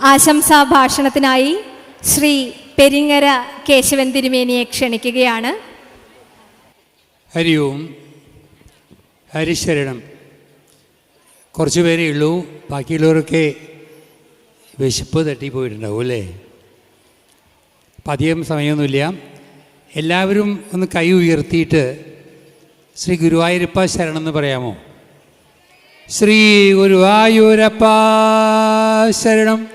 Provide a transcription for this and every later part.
ആശംസാ ഭാഷണത്തിനായി ശ്രീ പെരിങ്ങര കേശവൻ തിരുമേനിയെ ക്ഷണിക്കുകയാണ്. ഹരി ഓം ഹരിശരണം. കുറച്ചു പേരേ ഉള്ളൂ. ബാക്കിയുള്ളവരൊക്കെ വിശപ്പ് തട്ടിപ്പോയിട്ടുണ്ടാവും അല്ലേ? അപ്പം അധികം സമയമൊന്നുമില്ല. എല്ലാവരും ഒന്ന് കൈ ഉയർത്തിയിട്ട് ശ്രീ ഗുരുവായൂരപ്പ ശരണം എന്ന് പറയാമോ? ശ്രീ ഗുരുവായൂരപ്പ ശരണം.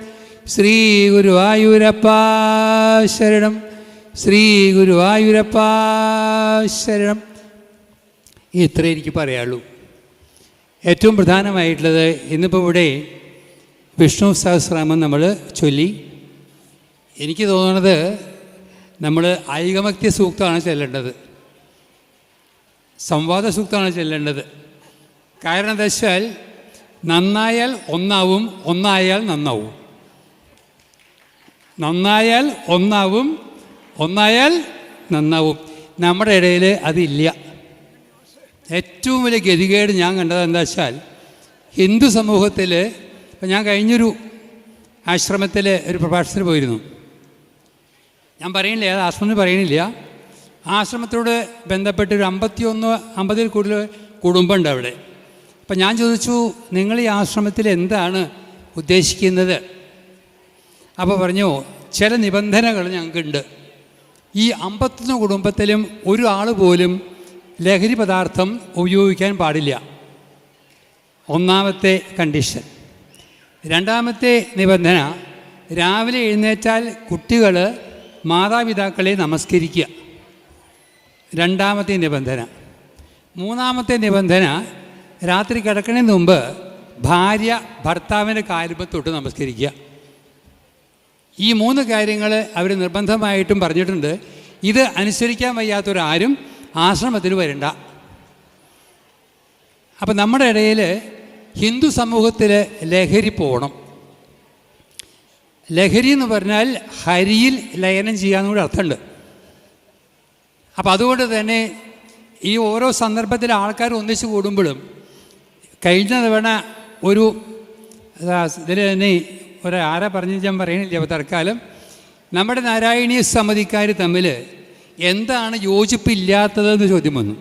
ശ്രീ ഗുരുവായൂരപ്പ ശരണം. ശ്രീ ഗുരുവായൂരപ്പ ശരണം. ഇത്രേ എനിക്ക് പറയാള്ളൂ ഏറ്റവും പ്രധാനമായിട്ടുള്ളത് ഇന്നിപ്പോൾ ഇവിടെ വിഷ്ണു സഹസ്രാമം നമ്മൾ ചൊല്ലി. എനിക്ക് തോന്നുന്നത് നമ്മൾ ഐകമക്തി സൂക്തമാണ് ചെല്ലേണ്ടത്. സംവാദ സൂക്തമാണ് ചെല്ലേണ്ടത്. കാരണം എന്താ വെച്ചാൽ നന്നായാൽ ഒന്നാവും ഒന്നായാൽ നന്നാവും. നന്നായാൽ ഒന്നാവും ഒന്നായാൽ നന്നാവും. നമ്മുടെ ഇടയിൽ അതില്ല. ഏറ്റവും വലിയ ഗതികേട് ഞാൻ കണ്ടത് എന്താ വെച്ചാൽ ഹിന്ദു സമൂഹത്തിൽ ഇപ്പം ഞാൻ കഴിഞ്ഞൊരു ആശ്രമത്തിൽ ഒരു പ്രഭാഷണത്തിന് പോയിരുന്നു. ഞാൻ പറയണില്ല അത് ആശ്രമത്തിൽ പറയണില്ല ആശ്രമത്തോട് ബന്ധപ്പെട്ട് ഒരു അമ്പത്തിയൊന്ന് അമ്പതിൽ കൂടുതൽ കുടുംബമുണ്ട് അവിടെ. അപ്പം ഞാൻ ചോദിച്ചു നിങ്ങൾ ഈ ആശ്രമത്തിൽ എന്താണ് ഉദ്ദേശിക്കുന്നത്? അപ്പോൾ പറഞ്ഞു ചില നിബന്ധനകൾ ഞങ്ങൾക്കുണ്ട്. ഈ അമ്പത്തൊന്ന് കുടുംബത്തിലും ഒരു ആൾ പോലും ലഹരി പദാർത്ഥം ഉപയോഗിക്കാൻ പാടില്ല. ഒന്നാമത്തെ കണ്ടീഷൻ രണ്ടാമത്തെ നിബന്ധന രാവിലെ എഴുന്നേറ്റാൽ കുട്ടികൾ മാതാപിതാക്കളെ നമസ്കരിക്കുക. രണ്ടാമത്തെ നിബന്ധന. മൂന്നാമത്തെ നിബന്ധന രാത്രി കിടക്കണേന് മുമ്പ് ഭാര്യ ഭർത്താവിന്റെ കാലുമ്പ് തൊട്ട് നമസ്കരിക്കുക. ഈ മൂന്ന് കാര്യങ്ങൾ അവർ നിർബന്ധമായിട്ടും പറഞ്ഞിട്ടുണ്ട്. ഇത് അനുസരിക്കാൻ വയ്യാത്തൊരാരും ആശ്രമത്തിൽ വരണ്ട. അപ്പം നമ്മുടെ ഇടയിൽ ഹിന്ദു സമൂഹത്തിൽ ലഹരി പോകണം. ലഹരി എന്ന് പറഞ്ഞാൽ ഹരിയിൽ ലയനം ചെയ്യാന്ന് കൂടി അർത്ഥമുണ്ട്. അപ്പം അതുകൊണ്ട് തന്നെ ഈ ഓരോ സന്ദർഭത്തിൽ ആൾക്കാർ ഒന്നിച്ചു കൂടുമ്പോഴും കഴിഞ്ഞ തവണ ഒരു ഇതിൽ തന്നെ ഒരു പറഞ്ഞു ഞാൻ പറയണില്ല അപ്പോൾ തൽക്കാലം. നമ്മുടെ നാരായണീയ സമിതിക്കാർ തമ്മിൽ എന്താണ് യോജിപ്പില്ലാത്തതെന്ന് ചോദ്യം വന്നു.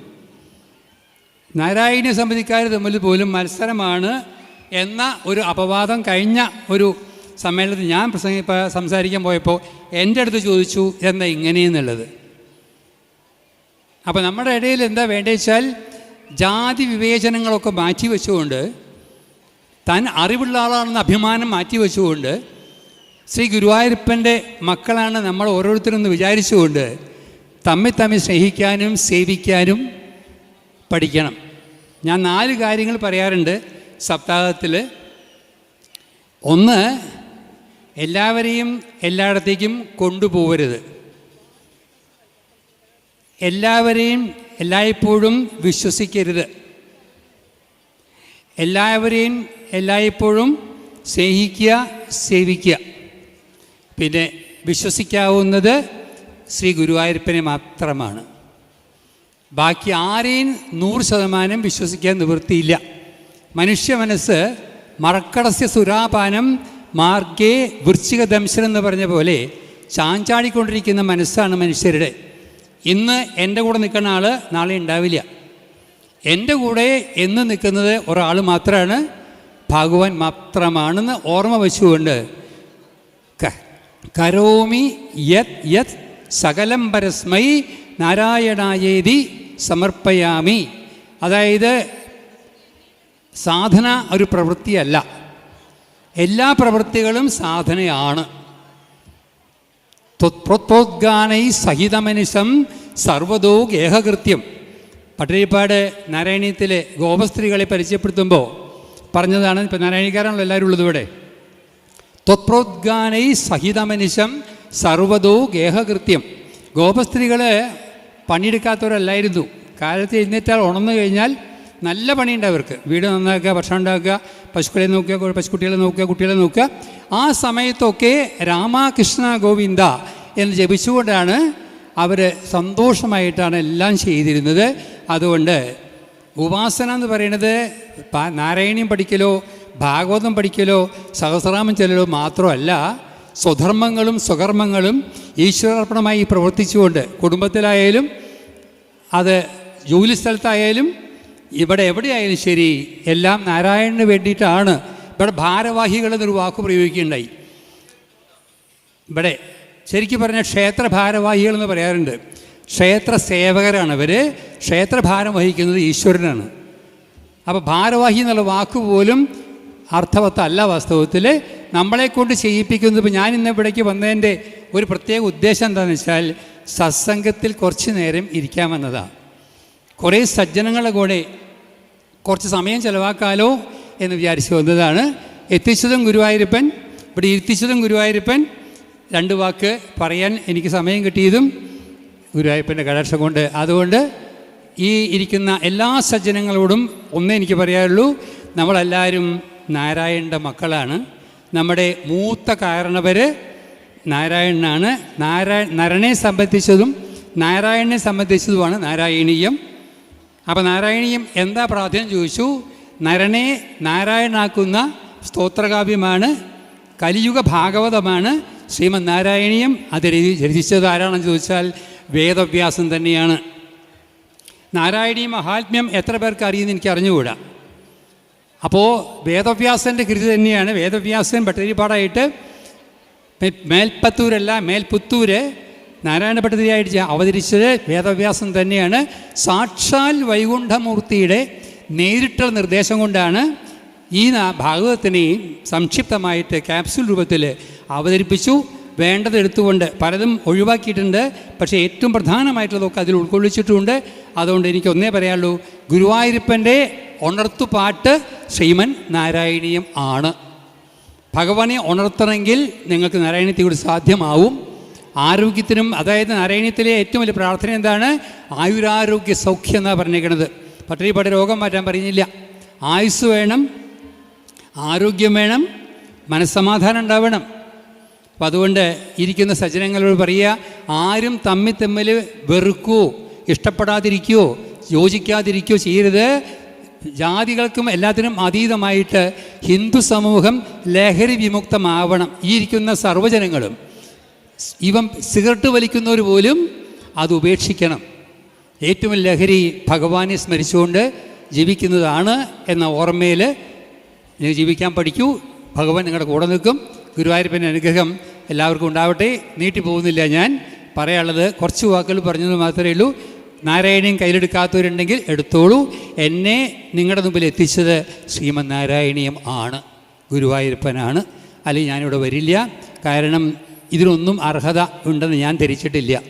നാരായണീയ സമിതിക്കാർ തമ്മിൽ പോലും മത്സരമാണ് എന്ന ഒരു അപവാദം കഴിഞ്ഞ ഒരു സമ്മേളനത്തിൽ ഞാൻ പ്രസംഗി സംസാരിക്കാൻ പോയപ്പോൾ എന്റെ അടുത്ത് ചോദിച്ചു എന്താ ഇങ്ങനെയെന്നുള്ളത്? അപ്പോൾ നമ്മുടെ ഇടയിൽ എന്താ വേണ്ടതെന്ന് വെച്ചാൽ ജാതി വിവേചനങ്ങളൊക്കെ മാറ്റി വെച്ചുകൊണ്ട് താൻ അറിവുള്ള ആളാണെന്ന് അഭിമാനം മാറ്റി വെച്ചുകൊണ്ട് ശ്രീ ഗുരുവായൂരപ്പന്റെ മക്കളാണ് നമ്മൾ ഓരോരുത്തരും എന്ന് വിചാരിച്ചുകൊണ്ട് തമ്മിൽ തമ്മിൽ സ്നേഹിക്കാനും സേവിക്കാനും പഠിക്കണം. ഞാൻ നാല് കാര്യങ്ങൾ പറയാറുണ്ട് സപ്താഹത്തിൽ. ഒന്ന് എല്ലാവരെയും എല്ലായിടത്തേക്കും കൊണ്ടുപോകരുത്. എല്ലാവരെയും എല്ലായ്പ്പോഴും വിശ്വസിക്കരുത്. എല്ലാവരെയും എല്ലായ്പ്പോഴും സ്നേഹിക്കുക സേവിക്കുക. പിന്നെ വിശ്വസിക്കാവുന്നത് ശ്രീ ഗുരുവായൂരപ്പനെ മാത്രമാണ്. ബാക്കി ആരെയും നൂറ് ശതമാനം വിശ്വസിക്കാൻ നിവൃത്തിയില്ല. മനുഷ്യ മനസ്സ് മറക്കടസ്യ സുരാപാനം മാർഗേ വൃശ്ചിക ദംശനം എന്ന് പറഞ്ഞ പോലെ ചാഞ്ചാടിക്കൊണ്ടിരിക്കുന്ന മനസ്സാണ് മനുഷ്യരുടെ. ഇന്ന് എന്റെ കൂടെ നിൽക്കുന്ന ആൾ നാളെ ഉണ്ടാവില്ല. എന്റെ കൂടെ എന്ന് നിൽക്കുന്നത് ഒരാൾ മാത്രമാണ് ഭഗവാൻ മാത്രമാണെന്ന് ഓർമ്മ വെച്ചുകൊണ്ട് കരോമി യത് യത് സകലം പരസ്മൈ നാരായണായേതി സമർപ്പയാമി. അതായത് സാധന ഒരു പ്രവൃത്തിയല്ല. എല്ലാ പ്രവൃത്തികളും സാധനയാണ്. ത്വത്പ്രോദ്ഗാനൈ സഹിതമനുഷം സർവതോ ഗേഹകൃത്യം. പട്ടിരിപ്പാട് നാരായണീയത്തിലെ ഗോപസ്ത്രീകളെ പരിചയപ്പെടുത്തുമ്പോൾ പറഞ്ഞതാണ് ഇപ്പം നാരായണീകാരാണല്ലോ എല്ലാവരും ഉള്ളത് ഇവിടെ. ത്വത്പ്രോദ്ഗാനൈ സഹിതമനുഷം സർവതോ ഗേഹകൃത്യം. ഗോപസ്ത്രീകൾ പണിയെടുക്കാത്തവരല്ലായിരുന്നു. കാലത്ത് എഴുന്നേറ്റാൽ ഉണർന്നു കഴിഞ്ഞാൽ നല്ല പണിയുണ്ട് അവർക്ക്. വീട് നന്നാക്കുക ഭക്ഷണം ഉണ്ടാക്കുക പശുക്കളെ നോക്കുക പശുക്കുട്ടികളെ നോക്കുക കുട്ടികളെ നോക്കുക. ആ സമയത്തൊക്കെ രാമകൃഷ്ണ ഗോവിന്ദ എന്ന് ജപിച്ചുകൊണ്ടാണ് അവർ സന്തോഷമായിട്ടാണ് എല്ലാം ചെയ്തിരുന്നത്. അതുകൊണ്ട് ഉപാസന എന്ന് പറയുന്നത് നാരായണീയം പഠിക്കലോ ഭാഗവതം പഠിക്കലോ സഹസ്രാമം ചെല്ലലോ മാത്രമല്ല സ്വധർമ്മങ്ങളും സ്വകർമ്മങ്ങളും ഈശ്വരാർപ്പണമായി പ്രവർത്തിച്ചുകൊണ്ട് കുടുംബത്തിലായാലും അത് ജോലി സ്ഥലത്തായാലും ഇവിടെ എവിടെയായാലും ശരി എല്ലാം നാരായണന് വേണ്ടിയിട്ടാണ്. ഇവിടെ ഭാരവാഹികൾ എന്നൊരു വാക്ക് പ്രയോഗിക്കുകയുണ്ടായി. ഇവിടെ ശരിക്കും പറഞ്ഞാൽ ക്ഷേത്ര ഭാരവാഹികൾ എന്ന് പറയാറുണ്ട്. ക്ഷേത്ര സേവകരാണ് അവർ ക്ഷേത്രഭാരം വഹിക്കുന്നത് ഈശ്വരനാണ്. അപ്പോൾ ഭാരവാഹി എന്നുള്ള വാക്ക് പോലും അർത്ഥവത്തല്ല വാസ്തവത്തിൽ നമ്മളെ കൊണ്ട് ചെയ്യിപ്പിക്കുന്നത് ഇപ്പോൾ ഞാൻ ഇന്ന് ഇവിടേക്ക് വന്നതിന്റെ ഒരു പ്രത്യേക ഉദ്ദേശം എന്താണെന്ന് വെച്ചാൽ സത്സംഗത്തിൽ കുറച്ച് നേരം ഇരിക്കാമെന്നതാണ് കുറേ സജ്ജനങ്ങളുടെ കൂടെ കുറച്ച് സമയം ചിലവാക്കാലോ എന്ന് വിചാരിച്ചു വന്നതാണ്. എത്തിച്ചതും ഗുരുവായൂരപ്പൻ ഇവിടെ ഇരുത്തിച്ചതും ഗുരുവായൂരപ്പൻ. രണ്ട് വാക്ക് പറയാൻ എനിക്ക് സമയം കിട്ടിയതും ഗുരുവായൂരപ്പന്റെ കടാക്ഷം കൊണ്ട്. അതുകൊണ്ട് ഈ ഇരിക്കുന്ന എല്ലാ സജ്ജനങ്ങളോടും ഒന്നേ എനിക്ക് പറയാനുള്ളൂ നമ്മളെല്ലാവരും നാരായണന്റെ മക്കളാണ്. നമ്മുടെ മൂത്ത കാരണവർ നാരായണനാണ്. നാരായ നരനെ സംബന്ധിച്ചതും നാരായണനെ സംബന്ധിച്ചതുമാണ് നാരായണീയം. അപ്പോൾ നാരായണീയം എന്താ പ്രാധാന്യം ചോദിച്ചു? നരനെ നാരായണനാക്കുന്ന സ്തോത്രകാവ്യമാണ് കലിയുഗ ഭാഗവതമാണ്. ശ്രീമദ് നാരായണീയം അത് രചിച്ചത് ആരാണെന്ന് ചോദിച്ചാൽ വേദവ്യാസം തന്നെയാണ്. നാരായണീയ മഹാത്മ്യം എത്ര പേർക്ക് അറിയുമെന്ന് എനിക്ക് അറിഞ്ഞുകൂടാ. അപ്പോൾ വേദവ്യാസന്റെ കൃതി തന്നെയാണ്. വേദവ്യാസൻ ഭട്ടതിരിപ്പാടായിട്ട് മേൽപ്പത്തൂരല്ല മേൽപുത്തൂര് നാരായണ ഭട്ടതിരിയായിട്ട് ചെ- അവതരിച്ചത് വേദവ്യാസം തന്നെയാണ്. സാക്ഷാൽ വൈകുണ്ഠമൂർത്തിയുടെ നേരിട്ടുള്ള നിർദ്ദേശം കൊണ്ടാണ് ഈ ഭാഗവതത്തിനെയും ഭാഗവതത്തിനെ സംക്ഷിപ്തമായിട്ട് ക്യാപ്സ്യൂൾ രൂപത്തിൽ അവതരിപ്പിച്ചു. വേണ്ടത് എടുത്തുകൊണ്ട് പലതും ഒഴിവാക്കിയിട്ടുണ്ട്. പക്ഷേ ഏറ്റവും പ്രധാനമായിട്ടുള്ളതൊക്കെ അതിൽ ഉൾക്കൊള്ളിച്ചിട്ടുമുണ്ട് അതുകൊണ്ട് എനിക്ക് ഒന്നേ പറയാനുള്ളൂ ഗുരുവായൂരപ്പന്റെ ഉണർത്തുപാട്ട് ശ്രീമൻ നാരായണീയം ആണ്. ഭഗവാനെ ഉണർത്തണമെങ്കിൽ നിങ്ങൾക്ക് നാരായണീയത്തെ കൂടി സാധ്യമാവും. ആരോഗ്യത്തിനും അതായത് നാരായണീയത്തിലെ ഏറ്റവും വലിയ പ്രാർത്ഥന എന്താണ്? ആയുരാരോഗ്യ സൗഖ്യം എന്നാണ് പറഞ്ഞേക്കണത്. പട്ടിണിപ്പാട് രോഗം മാറ്റാൻ പറഞ്ഞില്ല ആയുസ് വേണം ആരോഗ്യം വേണം മനസ്സമാധാനം ഉണ്ടാവണം. അപ്പം അതുകൊണ്ട് ഇരിക്കുന്ന സജ്ജനങ്ങളോട് പറയുക ആരും തമ്മിൽ തമ്മിൽ വെറുക്കോ ഇഷ്ടപ്പെടാതിരിക്കുകയോ യോജിക്കാതിരിക്കുകയോ ചെയ്യരുത്. ജാതികൾക്കും എല്ലാത്തിനും അതീതമായിട്ട് ഹിന്ദു സമൂഹം ലഹരി വിമുക്തമാവണം. ഈ ഇരിക്കുന്ന സർവജനങ്ങളും ഇവൻ സിഗരറ്റ് വലിക്കുന്നവർ പോലും അത് ഉപേക്ഷിക്കണം. ഏറ്റവും ലഹരി ഭഗവാനെ സ്മരിച്ചുകൊണ്ട് ജീവിക്കുന്നതാണ് എന്ന ഓർമ്മയിൽ നിങ്ങൾ ജീവിക്കാൻ പഠിക്കൂ. ഭഗവാൻ നിങ്ങളുടെ കൂടെ നിൽക്കും. ഗുരുവായൂരപ്പന്റെ അനുഗ്രഹം എല്ലാവർക്കും ഉണ്ടാവട്ടെ. നീട്ടി പോകുന്നില്ല ഞാൻ. പറയാനുള്ളത് കുറച്ച് വാക്കുകൾ പറഞ്ഞത് മാത്രമേ ഉള്ളൂ. നാരായണീയം കയ്യിലെടുക്കാത്തവരുണ്ടെങ്കിൽ എടുത്തോളൂ. എന്നെ നിങ്ങളുടെ മുമ്പിൽ എത്തിച്ചത് ശ്രീമന്നാരായണീയം ആണ്. ഗുരുവായൂരപ്പനാണ്. അല്ലെങ്കിൽ ഞാനിവിടെ വരില്ല. കാരണം ഇതിനൊന്നും അർഹത ഉണ്ടെന്ന് ഞാൻ ധരിച്ചിട്ടില്ല.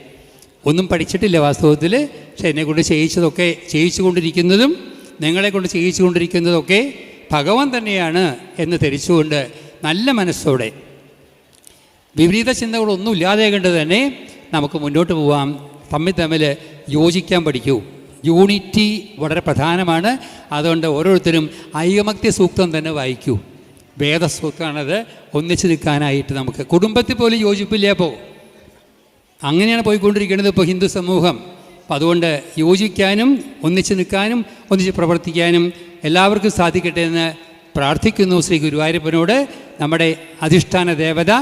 ഒന്നും പഠിച്ചിട്ടില്ല വാസ്തവത്തിൽ പക്ഷെ എന്നെക്കൊണ്ട് ചെയ്യിച്ചതൊക്കെ ചെയ്യിച്ചു കൊണ്ടിരിക്കുന്നതും നിങ്ങളെ കൊണ്ട് ചെയ്യിച്ചു കൊണ്ടിരിക്കുന്നതൊക്കെ ഭഗവാൻ തന്നെയാണ് എന്ന് ധരിച്ചുകൊണ്ട് നല്ല മനസ്സോടെ. വിപരീത ചിന്തകളൊന്നും ഇല്ലാതെ കണ്ട് തന്നെ നമുക്ക് മുന്നോട്ട് പോവാം. തമ്മിൽ തമ്മിൽ യോജിക്കാൻ പഠിക്കൂ. യൂണിറ്റി വളരെ പ്രധാനമാണ്. അതുകൊണ്ട് ഓരോരുത്തരും ഐകമക്തി സൂക്തം തന്നെ വായിക്കൂ. വേദസൂക്തമാണത് ഒന്നിച്ചു നിൽക്കാനായിട്ട് നമുക്ക്. കുടുംബത്തിൽ പോലും യോജിപ്പില്ല അപ്പോൾ അങ്ങനെയാണ് പോയിക്കൊണ്ടിരിക്കുന്നത് ഇപ്പോൾ ഹിന്ദു സമൂഹം. അപ്പം അതുകൊണ്ട് യോജിക്കാനും ഒന്നിച്ച് നിൽക്കാനും ഒന്നിച്ച് പ്രവർത്തിക്കാനും എല്ലാവർക്കും സാധിക്കട്ടെ എന്ന് പ്രാർത്ഥിക്കുന്നു ശ്രീ ഗുരുവായൂരപ്പനോട്. നമ്മുടെ അധിഷ്ഠാന ദേവത.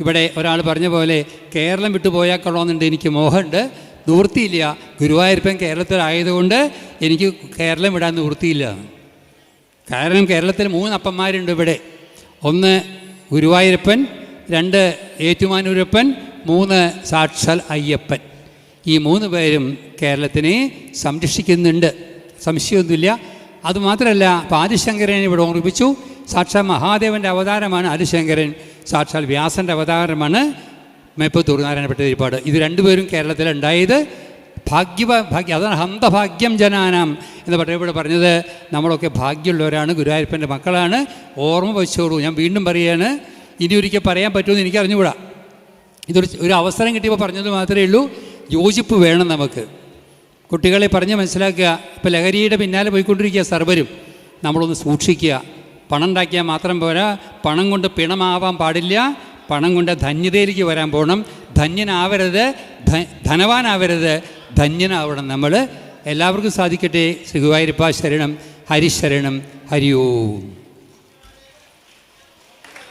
ഇവിടെ ഒരാൾ പറഞ്ഞ പോലെ കേരളം വിട്ടുപോയാൽ കൊള്ളാമെന്നുണ്ട്. എനിക്ക് മോഹമുണ്ട്. നിവൃത്തിയില്ല. ഗുരുവായൂരപ്പൻ കേരളത്തിലായതുകൊണ്ട് എനിക്ക് കേരളം വിടാൻ നിവൃത്തിയില്ല. കാരണം കേരളത്തിൽ മൂന്ന് അപ്പന്മാരുണ്ട് ഇവിടെ. ഒന്ന് ഗുരുവായൂരപ്പൻ രണ്ട് ഏറ്റുമാനൂരപ്പൻ മൂന്ന് സാക്ഷാൽ അയ്യപ്പൻ. ഈ മൂന്ന് പേരും കേരളത്തിനെ സംരക്ഷിക്കുന്നുണ്ട്. സംശയമൊന്നുമില്ല. അതുമാത്രമല്ല അപ്പോൾ ഇവിടെ ഓർമ്മിപ്പിച്ചു. സാക്ഷാൽ മഹാദേവന്റെ അവതാരമാണ് ആദിശങ്കരൻ. സാക്ഷാൽ വ്യാസന്റെ അവതാരമാണ് മേപ്പത്തൂർ നാരായണപ്പെട്ട ഭട്ടതിരിപ്പാട് ഇത് രണ്ടുപേരും കേരളത്തിലുണ്ടായത് ഭാഗ്യ ഭാഗ്യം അതാണ് ഹന്തഭാഗ്യം ജനാനാം എന്ന് ഇവിടെ പറഞ്ഞത് നമ്മളൊക്കെ ഭാഗ്യമുള്ളവരാണ് ഗുരുവായൂരപ്പന്റെ മക്കളാണ്. ഓർമ്മ വെച്ചോളൂ. ഞാൻ വീണ്ടും പറയാണ് ഇനി ഒരിക്കൽ പറയാൻ പറ്റുമെന്ന് എനിക്ക് അറിഞ്ഞുകൂടാ ഇതൊരു ഒരു അവസരം കിട്ടിയപ്പോൾ പറഞ്ഞത് മാത്രമേ ഉള്ളൂ യോജിപ്പ് വേണം നമുക്ക്. കുട്ടികളെ പറഞ്ഞ് മനസ്സിലാക്കുക. ഇപ്പോൾ ലഹരിയുടെ പിന്നാലെ പോയിക്കൊണ്ടിരിക്കുക സർവരും. നമ്മളൊന്ന് സൂക്ഷിക്കുക. പണം ഉണ്ടാക്കിയാൽ മാത്രം പോരാ. പണം കൊണ്ട് പിണമാവാൻ പാടില്ല. പണം കൊണ്ട് ധന്യതയിലേക്ക് വരാൻ പോകണം ധന്യനാവരുത്. ധനവാനാവരുത്. ധന്യനാവണം നമ്മൾ എല്ലാവർക്കും സാധിക്കട്ടെ. ശ്രീ ഗുരുവായൂരപ്പ ശരണം. ഹരിശരണം. ഹരി ഓം.